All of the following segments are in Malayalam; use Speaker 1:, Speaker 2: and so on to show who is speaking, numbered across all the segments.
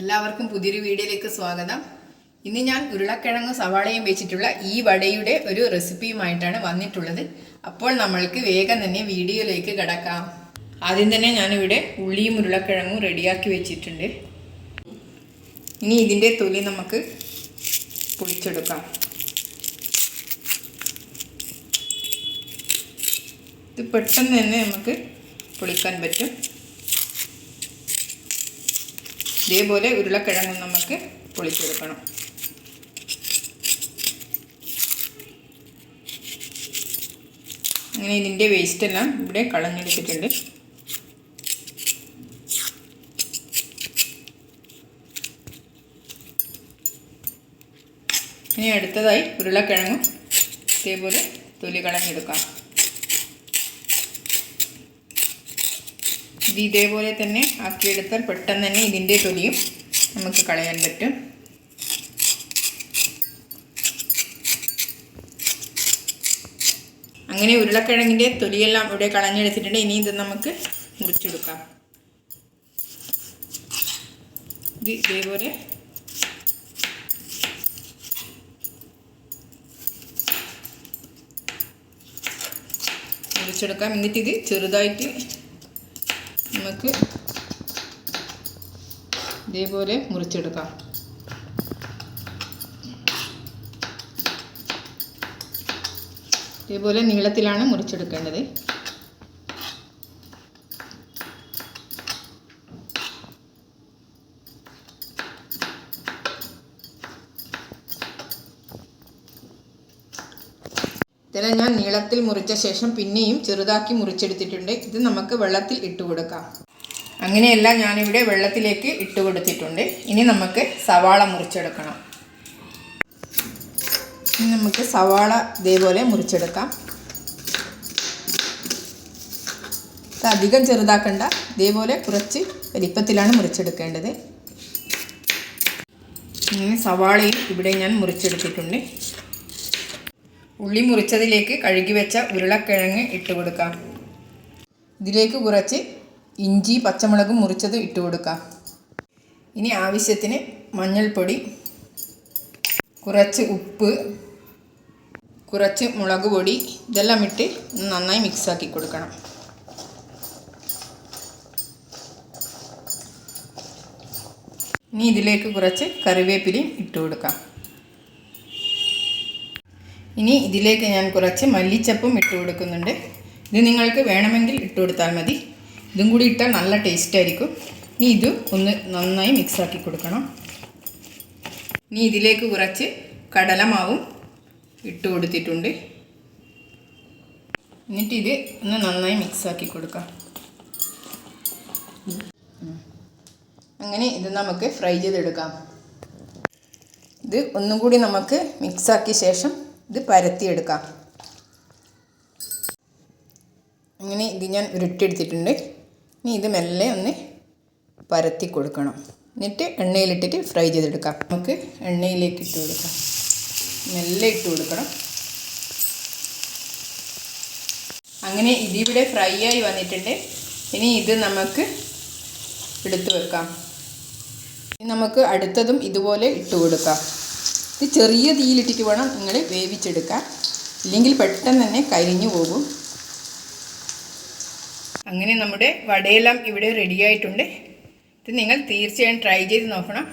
Speaker 1: എല്ലാവർക്കും പുതിയൊരു വീഡിയോയിലേക്ക് സ്വാഗതം. ഇന്ന് ഞാൻ ഉരുളക്കിഴങ്ങ് സവാളയും വെച്ചിട്ടുള്ള ഈ വടയുടെ ഒരു റെസിപ്പിയുമായിട്ടാണ് വന്നിട്ടുള്ളത്. അപ്പോൾ നമ്മൾക്ക് വേഗം തന്നെ വീഡിയോയിലേക്ക് കിടക്കാം. ആദ്യം തന്നെ ഞാനിവിടെ ഉള്ളിയും ഉരുളക്കിഴങ്ങും റെഡിയാക്കി വെച്ചിട്ടുണ്ട്. ഇനി ഇതിന്റെ തൊലി നമുക്ക് പൊളിച്ചെടുക്കാം. ഇത് പെട്ടെന്ന് തന്നെ നമുക്ക് പൊളിക്കാൻ പറ്റും. ഇതേപോലെ ഉരുളക്കിഴങ്ങും നമുക്ക് പൊളിച്ചെടുക്കണം അങ്ങനെ ഇതിന്റെ വേസ്റ്റ് എല്ലാം ഇവിടെ കളഞ്ഞെടുത്തിട്ടുണ്ട്. ഇനി അടുത്തതായി ഉരുളക്കിഴങ്ങും ഇതേപോലെ തൊലി കളഞ്ഞെടുക്കാം. ഇത് ഇതേപോലെ തന്നെ ആക്കിയെടുത്താൽ പെട്ടെന്ന് തന്നെ ഇതിന്റെ തൊലിയും നമുക്ക് കളയാൻ പറ്റും. അങ്ങനെ ഉരുളക്കിഴങ്ങിന്റെ തൊലിയെല്ലാം ഇവിടെ കളഞ്ഞെടുത്തിട്ടുണ്ട്. ഇനി ഇത് നമുക്ക് മുറിച്ചെടുക്കാം. ഇത് ഇതേപോലെ മുറിച്ചെടുക്കാം. എന്നിട്ട് ഇത് ചെറുതായിട്ട് നമുക്ക് ഇതേപോലെ മുറിച്ചെടുക്കാം. ഇതേപോലെ നീളത്തിലാണ് മുറിച്ചെടുക്കേണ്ടത്. ഇതെല്ലാം ഞാൻ നീളത്തിൽ മുറിച്ച ശേഷം പിന്നെയും ചെറുതാക്കി മുറിച്ചെടുത്തിട്ടുണ്ട്. ഇത് നമുക്ക് വെള്ളത്തിൽ ഇട്ട് കൊടുക്കാം. അങ്ങനെയെല്ലാം ഞാനിവിടെ വെള്ളത്തിലേക്ക് ഇട്ട് കൊടുത്തിട്ടുണ്ട്. ഇനി നമുക്ക് സവാള മുറിച്ചെടുക്കണം. ഇനി നമുക്ക് സവാള ഇതേപോലെ മുറിച്ചെടുക്കാം. ഇത് അധികം ചെറുതാക്കണ്ട. ഇതേപോലെ കുറച്ച് വലിപ്പത്തിലാണ് മുറിച്ചെടുക്കേണ്ടത്. ഇനി സവാളയും ഇവിടെ ഞാൻ മുറിച്ചെടുത്തിട്ടുണ്ട്. ഉള്ളി മുറിച്ചതിലേക്ക് കഴുകി വെച്ച ഉരുളക്കിഴങ്ങ് ഇട്ട് കൊടുക്കാം. ഇതിലേക്ക് കുറച്ച് ഇഞ്ചി പച്ചമുളകും മുറിച്ചത് ഇട്ട് കൊടുക്കാം. ഇനി ആവശ്യത്തിന് മഞ്ഞൾപ്പൊടി കുറച്ച് ഉപ്പ് കുറച്ച് മുളക് പൊടി ഇതെല്ലാം ഇട്ട് നന്നായി മിക്സാക്കി കൊടുക്കണം. ഇനി ഇതിലേക്ക് കുറച്ച് കറിവേപ്പിലയും ഇട്ട് കൊടുക്കാം. ഇനി ഇതിലേക്ക് ഞാൻ കുറച്ച് മല്ലിച്ചപ്പും ഇട്ട് കൊടുക്കുന്നുണ്ട്. ഇത് നിങ്ങൾക്ക് വേണമെങ്കിൽ ഇട്ട് കൊടുത്താൽ മതി. ഇതും കൂടി ഇട്ടാൽ നല്ല ടേസ്റ്റ് ആയിരിക്കും. ഇനി ഇത് ഒന്ന് നന്നായി മിക്സാക്കി കൊടുക്കണം. ഇനി ഇതിലേക്ക് കുറച്ച് കടലമാവും ഇട്ട് കൊടുത്തിട്ടുണ്ട്. എന്നിട്ട് ഇത് ഒന്ന് നന്നായി മിക്സാക്കി കൊടുക്കാം. അങ്ങനെ ഇത് നമുക്ക് ഫ്രൈ ചെയ്തെടുക്കാം. ഇത് ഒന്നും കൂടി നമുക്ക് മിക്സാക്കിയ ശേഷം ഇത് പരത്തിയെടുക്കാം. അങ്ങനെ ഇത് ഞാൻ ഉരുട്ടിയെടുത്തിട്ടുണ്ട്. ഇനി ഇത് മെല്ലെ ഒന്ന് പരത്തി കൊടുക്കണം. എന്നിട്ട് എണ്ണയിലിട്ടിട്ട് ഫ്രൈ ചെയ്തെടുക്കാം. നമുക്ക് എണ്ണയിലേക്ക് ഇട്ട് കൊടുക്കാം. മെല്ലെ ഇട്ട് കൊടുക്കണം. അങ്ങനെ ഇതിവിടെ ഫ്രൈ ആയി വന്നിട്ടുണ്ട്. ഇനി ഇത് നമുക്ക് എടുത്തു വെക്കാം. നമുക്ക് അടുത്തതും ഇതുപോലെ ഇട്ട് കൊടുക്കാം. ഇത് ചെറിയ തീയിലിട്ടിട്ട് വേണം നിങ്ങൾ വേവിച്ചെടുക്കാൻ. ഇല്ലെങ്കിൽ പെട്ടെന്ന് തന്നെ കരിഞ്ഞു പോകും. അങ്ങനെ നമ്മുടെ വടയെല്ലാം ഇവിടെ റെഡിയായിട്ടുണ്ട് ഇത് നിങ്ങൾ തീർച്ചയായും ട്രൈ ചെയ്ത് നോക്കണം.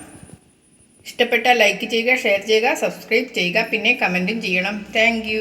Speaker 1: ഇഷ്ടപ്പെട്ടാൽ ലൈക്ക് ചെയ്യുക ഷെയർ ചെയ്യുക സബ്സ്ക്രൈബ് ചെയ്യുക. പിന്നെ കമന്റും ചെയ്യണം. താങ്ക്